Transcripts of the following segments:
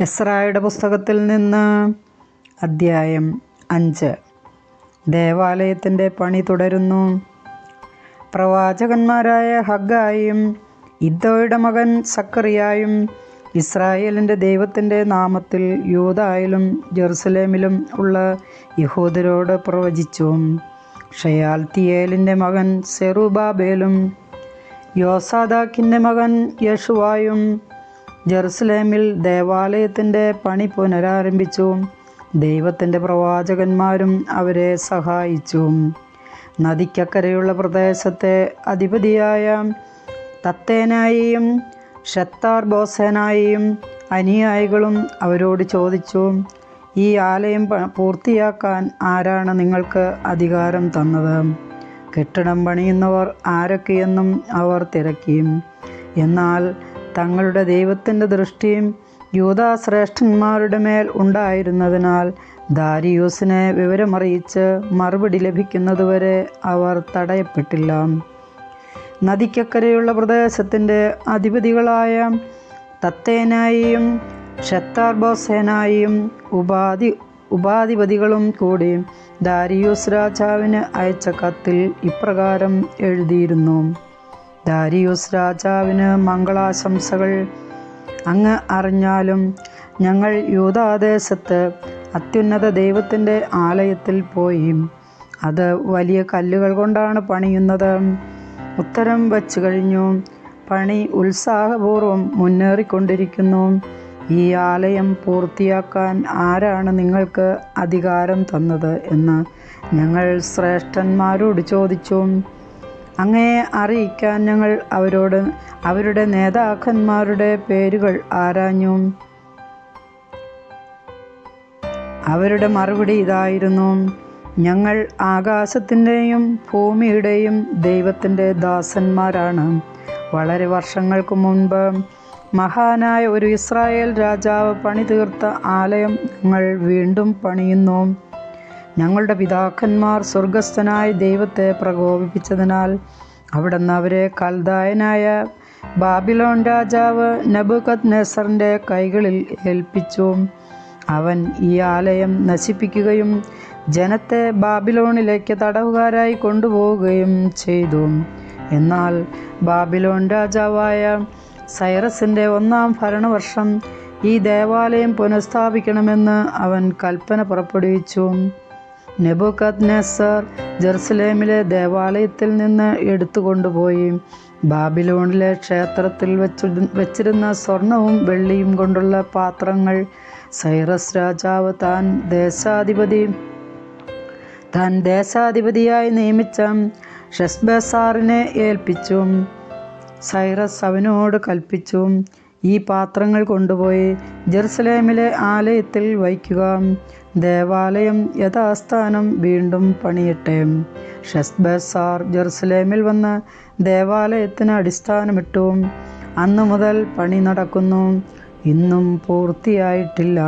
എസ്രായുടെ പുസ്തകത്തിൽ നിന്ന് അദ്ധ്യായം അഞ്ച്. ദേവാലയത്തിന്റെ പണി തുടരുന്നു. പ്രവാചകന്മാരായ ഹഗായും ഇദ്ദോയുടെ മകൻ സക്കറിയായും ഇസ്രായേലിന്റെ ദൈവത്തിന്റെ നാമത്തിൽ യൂതായിലും ജെറുസലേമിലും ഉള്ള യഹൂദരോട് പ്രവചിച്ചു. ഷയാൽത്തിയേലിന്റെ മകൻ സെറുബാബേലും യോസാദാക്കിന്റെ മകൻ യഷുവായും ജെറുസലേമിൽ ദേവാലയത്തിന്റെ പണി പുനരാരംഭിച്ചു. ദൈവത്തിന്റെ പ്രവാചകന്മാരും അവരെ സഹായിച്ചു. നദിക്കക്കരയുള്ള പ്രദേശത്തെ അധിപതിയായ തത്തേനായിയും ഷത്താർ ബോസേനായിയും അനുയായികളും അവരോട് ചോദിച്ചു ഈ ആലയം പൂർത്തിയാക്കാൻ ആരാണ് നിങ്ങൾക്ക് അധികാരം തന്നത്? കെട്ടിടം പണിയുന്നവർ ആരൊക്കെയെന്നും അവർ തിരക്കി. എന്നാൽ തങ്ങളുടെ ദൈവത്തിന്റെ ദൃഷ്ടിയും യൂതാശ്രേഷ്ഠന്മാരുടെ മേൽ ഉണ്ടായിരുന്നതിനാൽ ദാരിയൂസിനെ വിവരമറിയിച്ച് മറുപടി ലഭിക്കുന്നതുവരെ അവർ തടയപ്പെട്ടില്ല. നദിക്കക്കരയുള്ള പ്രദേശത്തിന്റെ അധിപതികളായ തത്തേനായിയും ഷത്താർബോസേനായും ഉപാധി ഉപാധിപതികളും കൂടി ദാരിയൂസ് രാജാവിന് അയച്ച കത്തിൽ ഇപ്രകാരം എഴുതിയിരുന്നു. ദാരിയൂസ് രാജാവിന് മംഗളാശംസകൾ. അങ്ങ് അറിഞ്ഞാലും ഞങ്ങൾ യൂതാദേശത്ത് അത്യുന്നത ദൈവത്തിന്റെ ആലയത്തിൽ പോയി. അത് വലിയ കല്ലുകൾ കൊണ്ടാണ് പണിയുന്നത്. ഉത്തരം വച്ചു കഴിഞ്ഞു. പണി ഉത്സാഹപൂർവം മുന്നേറിക്കൊണ്ടിരിക്കുന്നു. ഈ ആലയം പൂർത്തിയാക്കാൻ ആരാണ് നിങ്ങൾക്ക് അധികാരം തന്നത് എന്ന് ഞങ്ങൾ ശ്രേഷ്ഠന്മാരോട് ചോദിച്ചു. അങ്ങയെ അറിയിക്കാൻ ഞങ്ങൾ അവരോട് അവരുടെ നേതാക്കന്മാരുടെ പേരുകൾ ആരാഞ്ഞു. അവരുടെ മറുപടി ഇതായിരുന്നു. ഞങ്ങൾ ആകാശത്തിന്റെയും ഭൂമിയുടെയും ദൈവത്തിന്റെ ദാസന്മാരാണ്. വളരെ വർഷങ്ങൾക്ക് മുൻപ് മഹാനായ ഒരു ഇസ്രായേൽ രാജാവ് പണി തീർത്ത ആലയം ഞങ്ങൾ വീണ്ടും പണിയുന്നു. ഞങ്ങളുടെ പിതാക്കന്മാർ സ്വർഗസ്ഥനായ ദൈവത്തെ പ്രകോപിപ്പിച്ചതിനാൽ അവിടുന്ന് അവരെ കൽദായനായ ബാബിലോൺ രാജാവ് നബുഖത് നെസറിന്റെ കൈകളിൽ ഏൽപ്പിച്ചു. അവൻ ഈ ആലയം നശിപ്പിക്കുകയും ജനത്തെ ബാബിലോണിലേക്ക് തടവുകാരായി കൊണ്ടുപോവുകയും ചെയ്തു. എന്നാൽ ബാബിലോൺ രാജാവായ സൈറസിന്റെ ഒന്നാം ഭരണവർഷം ഈ ദേവാലയം പുനഃസ്ഥാപിക്കണമെന്ന് അവൻ കൽപ്പന പുറപ്പെടുവിച്ചു. നെബുക്കത് ജെറുസലേമിലെ ദേവാലയത്തിൽ നിന്ന് എടുത്തുകൊണ്ടുപോയി. ബാബിലോണിലെ ക്ഷേത്രത്തിൽ വെച്ചു വെച്ചിരുന്ന സ്വർണവും വെള്ളിയും കൊണ്ടുള്ള പാത്രങ്ങൾ സൈറസ് രാജാവ് താൻ ദേശാധിപതി താൻ ദേശാധിപതിയായി നിയമിച്ച ഷെസ്ബസാറിനെ ഏൽപ്പിച്ചു. സൈറസ് അവനോട് കൽപ്പിച്ചു ഈ പാത്രങ്ങൾ കൊണ്ടുപോയി ജെറുസലേമിലെ ആലയത്തിൽ വയ്ക്കുക. ദേവാലയം യഥാസ്ഥാനം വീണ്ടും പണിയട്ടെ. ഷെസ്ബസാർ ജെറുസലേമിൽ വന്ന് ദേവാലയത്തിന് അടിസ്ഥാനമിട്ടു. അന്നു മുതൽ പണി നടക്കുന്നു. ഇന്നും പൂർത്തിയായിട്ടില്ല.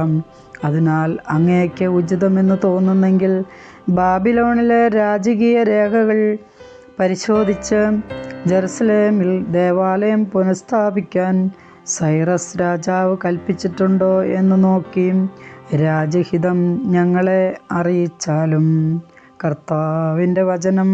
അതിനാൽ അങ്ങേക്ക് ഉചിതമെന്ന് തോന്നുന്നെങ്കിൽ ബാബിലോണിലെ രാജകീയ രേഖകൾ പരിശോധിച്ച് ജെറുസലേമിൽ ദേവാലയം പുനഃസ്ഥാപിക്കാൻ സൈറസ് രാജാവ് കൽപ്പിച്ചിട്ടുണ്ടോ എന്ന് നോക്കി രാജഹിതം ഞങ്ങളെ അറിയിച്ചാലും കർത്താവിന്റെ വചനം